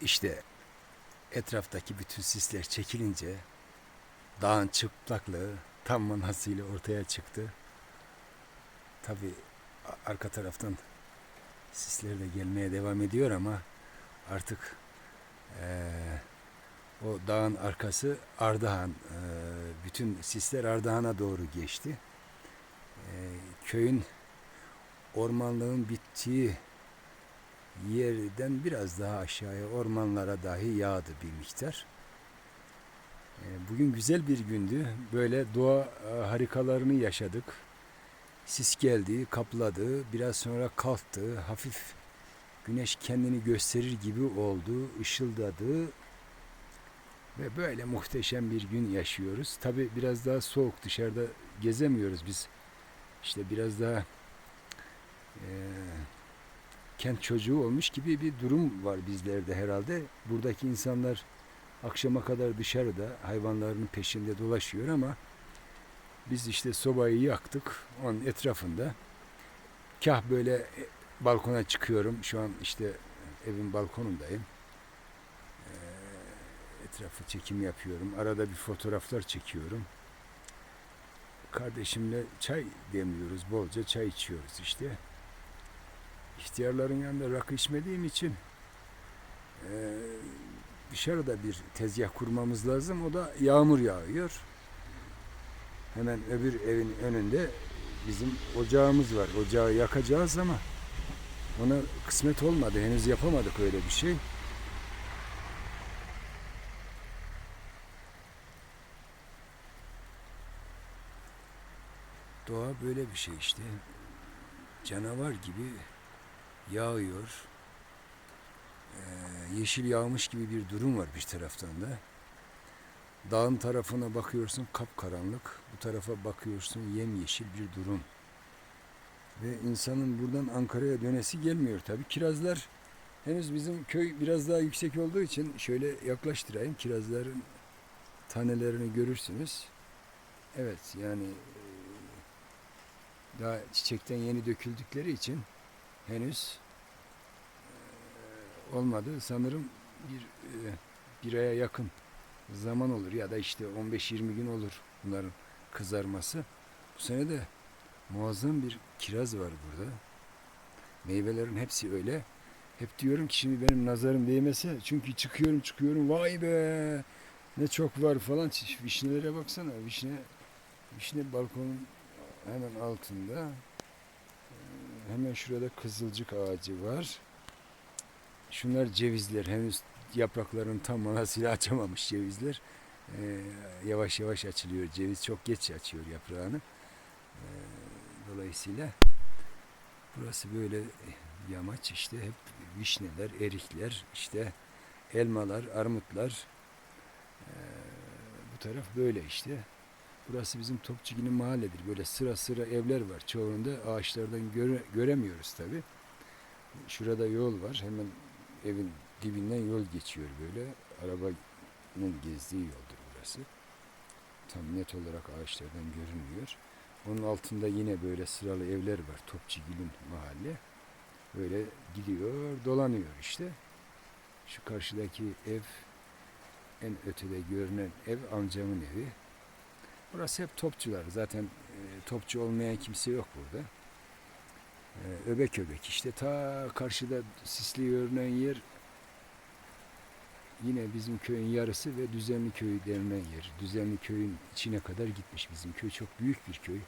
işte etraftaki bütün sisler çekilince dağın çıplaklığı tam manasıyla ortaya çıktı. Tabi arka taraftan sisler de gelmeye devam ediyor ama artık eee, o dağın arkası Ardahan. eee, bütün sisler Ardahan'a doğru geçti. Eee, köyün ormanlığın bittiği yerden biraz daha aşağıya ormanlara dahi yağdı bir miktar. Ee, Bugün güzel bir gündü. Böyle doğa e, harikalarını yaşadık. Sis geldi, kapladı. Biraz sonra kalktı. Hafif güneş kendini gösterir gibi oldu. ışıldadı. Ve böyle muhteşem bir gün yaşıyoruz. Tabi biraz daha soğuk dışarıda gezemiyoruz biz. İşte biraz daha eee kent çocuğu olmuş gibi bir durum var bizlerde herhalde. Buradaki insanlar akşama kadar dışarıda hayvanların peşinde dolaşıyor ama biz işte sobayı yaktık onun etrafında. Kah böyle e, balkona çıkıyorum. Şu an işte evin balkonundayım. Ee, etrafı çekim yapıyorum. Arada bir fotoğraflar çekiyorum. Kardeşimle çay demliyoruz. Bolca çay içiyoruz işte ihtiyarların yanında rakı içmediğim için eee, dışarıda bir tezgah kurmamız lazım. O da yağmur yağıyor. Hemen öbür evin önünde bizim ocağımız var. Ocağı yakacağız ama ona kısmet olmadı. Henüz yapamadık öyle bir şey. Doğa böyle bir şey işte. Canavar gibi yağıyor. Ee, yeşil yağmış gibi bir durum var bir taraftan da. Dağın tarafına bakıyorsun kapkaranlık, bu tarafa bakıyorsun yemyeşil bir durum. Ve insanın buradan Ankara'ya dönesi gelmiyor tabi. Kirazlar henüz bizim köy biraz daha yüksek olduğu için şöyle yaklaştırayım. Kirazların tanelerini görürsünüz. Evet yani e, daha çiçekten yeni döküldükleri için henüz e, olmadı. Sanırım bir e, bir aya yakın zaman olur ya da işte 15-20 gün olur bunların kızarması. Bu sene de muazzam bir kiraz var burada. Meyvelerin hepsi öyle. Hep diyorum ki şimdi benim nazarım değmese çünkü çıkıyorum çıkıyorum vay be ne çok var falan. Vişnelere baksana vişne vişne balkonun hemen altında. Hemen şurada kızılcık ağacı var. Şunlar cevizler. Henüz yapraklarını tam manasıyla açamamış cevizler. Ee, yavaş yavaş açılıyor. Ceviz çok geç açıyor yaprağını. Ee, dolayısıyla burası böyle yamaç işte hep vişneler, erikler, işte elmalar, armutlar. Ee, bu taraf böyle işte. Burası bizim Topçugi'nin mahalledir. Böyle sıra sıra evler var. Çoğunda ağaçlardan göre, göremiyoruz tabi. Şurada yol var. Hemen evin dibinden yol geçiyor böyle. Arabanın gezdiği yoldur burası. Tam net olarak ağaçlardan görünmüyor. Onun altında yine böyle sıralı evler var. Topçugil'in mahalle. Böyle gidiyor, dolanıyor işte. Şu karşıdaki ev en ötede görünen ev amcamın evi. Burası hep topçular. Zaten e, topçu olmayan kimse yok burada. E, öbek öbek işte ta karşıda sisli görünen yer yine bizim köyün yarısı ve Düzenli Köyü denilen yer. Düzenli Köyün içine kadar gitmiş bizim köy. Çok büyük bir köy.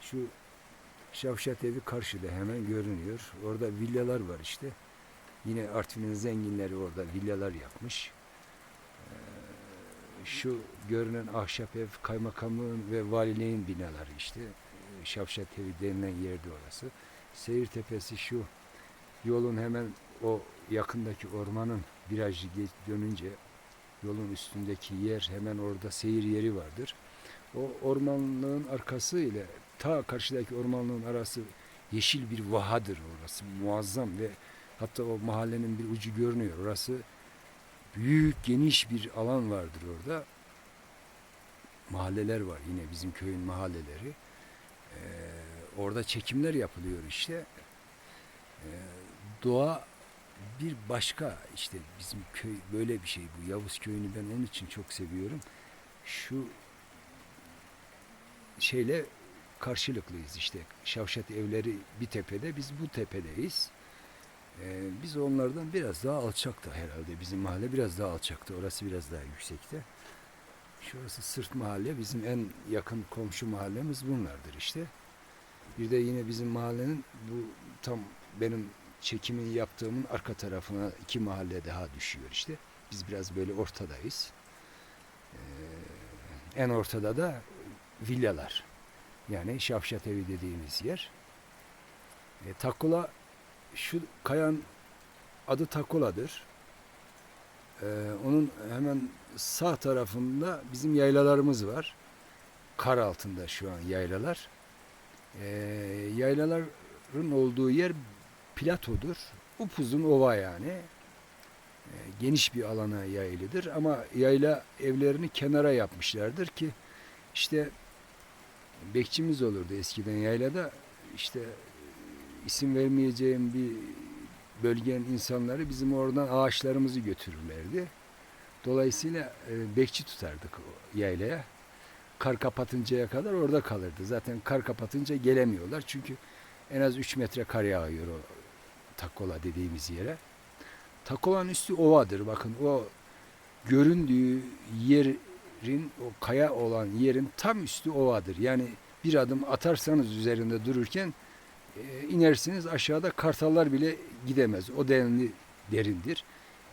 Şu Şavşat evi karşıda hemen görünüyor. Orada villalar var işte. Yine Artvin'in zenginleri orada villalar yapmış şu görünen ahşap ev kaymakamlığın ve valiliğin binaları işte. E, Şavşat evi denilen yerde orası. Seyir tepesi şu yolun hemen o yakındaki ormanın virajı dönünce yolun üstündeki yer hemen orada seyir yeri vardır. O ormanlığın arkası ile ta karşıdaki ormanlığın arası yeşil bir vahadır orası. Muazzam ve hatta o mahallenin bir ucu görünüyor. Orası büyük geniş bir alan vardır orada. Mahalleler var yine bizim köyün mahalleleri. Ee, orada çekimler yapılıyor işte. Ee, doğa bir başka işte bizim köy böyle bir şey bu. Yavuz köyünü ben onun için çok seviyorum. Şu şeyle karşılıklıyız işte. Şavşat evleri bir tepede, biz bu tepedeyiz. Ee, biz onlardan biraz daha alçaktı herhalde. Bizim mahalle biraz daha alçaktı. Orası biraz daha yüksekte. Şurası Sırt Mahalle. Bizim en yakın komşu mahallemiz bunlardır işte. Bir de yine bizim mahallenin bu tam benim çekimini yaptığımın arka tarafına iki mahalle daha düşüyor işte. Biz biraz böyle ortadayız. Ee, en ortada da villalar. Yani Şafşat evi dediğimiz yer. E, Takula şu kayan adı Takula'dır. Ee, onun hemen sağ tarafında bizim yaylalarımız var. Kar altında şu an yaylalar. Ee, yaylaların olduğu yer platodur. Upuzun ova yani. Ee, geniş bir alana yayılıdır ama yayla evlerini kenara yapmışlardır ki işte bekçimiz olurdu eskiden yaylada işte isim vermeyeceğim bir bölgenin insanları bizim oradan ağaçlarımızı götürürlerdi. Dolayısıyla e, bekçi tutardık yaylaya. Kar kapatıncaya kadar orada kalırdı. Zaten kar kapatınca gelemiyorlar. Çünkü en az 3 metre kar yağıyor o Takola dediğimiz yere. Takola'nın üstü ovadır. Bakın o göründüğü yerin, o kaya olan yerin tam üstü ovadır. Yani bir adım atarsanız üzerinde dururken inersiniz aşağıda kartallar bile gidemez. O denli derindir.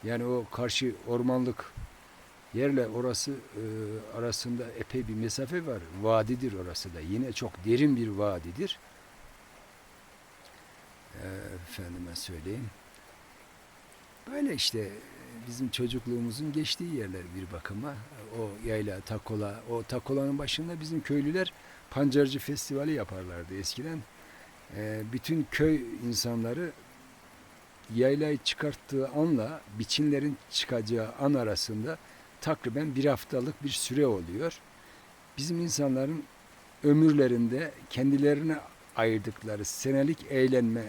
Yani o karşı ormanlık yerle orası e, arasında epey bir mesafe var. Vadidir orası da. Yine çok derin bir vadidir. E, efendime söyleyeyim. Böyle işte bizim çocukluğumuzun geçtiği yerler bir bakıma. O yayla, takola, o takolanın başında bizim köylüler pancarcı festivali yaparlardı eskiden. E, bütün köy insanları yaylayı çıkarttığı anla biçinlerin çıkacağı an arasında takriben bir haftalık bir süre oluyor. Bizim insanların ömürlerinde kendilerine ayırdıkları senelik eğlenme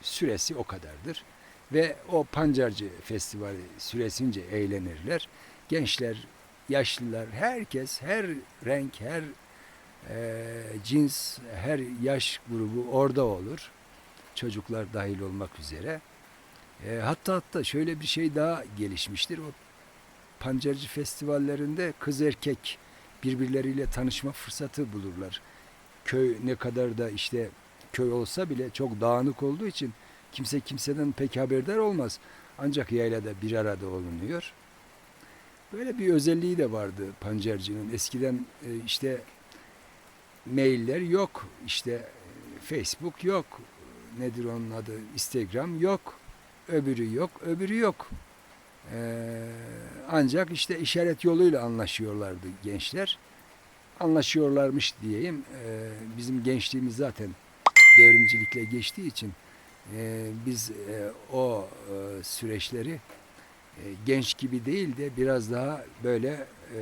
süresi o kadardır. Ve o pancarcı festivali süresince eğlenirler. Gençler, yaşlılar, herkes, her renk, her e, cins, her yaş grubu orada olur. Çocuklar dahil olmak üzere. E, hatta hatta şöyle bir şey daha gelişmiştir. O pancarcı festivallerinde kız erkek birbirleriyle tanışma fırsatı bulurlar. Köy ne kadar da işte köy olsa bile çok dağınık olduğu için kimse kimseden pek haberdar olmaz. Ancak yaylada bir arada olunuyor. Böyle bir özelliği de vardı pancarcının. Eskiden e, işte mailler yok, işte e, Facebook yok, nedir onun adı, Instagram yok, öbürü yok, öbürü yok. Ee, ancak işte işaret yoluyla anlaşıyorlardı gençler. Anlaşıyorlarmış diyeyim. Ee, bizim gençliğimiz zaten devrimcilikle geçtiği için e, biz e, o e, süreçleri e, genç gibi değil de biraz daha böyle e,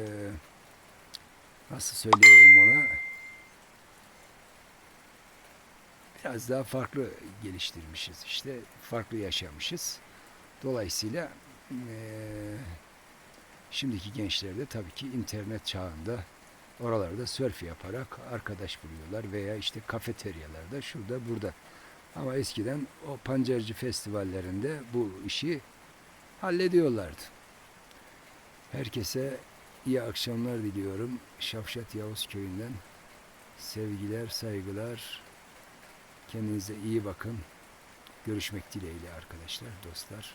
nasıl söyleyeyim ona biraz daha farklı geliştirmişiz işte farklı yaşamışız. Dolayısıyla eee, şimdiki gençler de tabii ki internet çağında oralarda sörf yaparak arkadaş buluyorlar veya işte kafeteryalarda şurada burada. Ama eskiden o pancarcı festivallerinde bu işi hallediyorlardı. Herkese iyi akşamlar diliyorum. Şafşat Yavuz Köyü'nden sevgiler, saygılar. Kendinize iyi bakın. Görüşmek dileğiyle arkadaşlar, dostlar.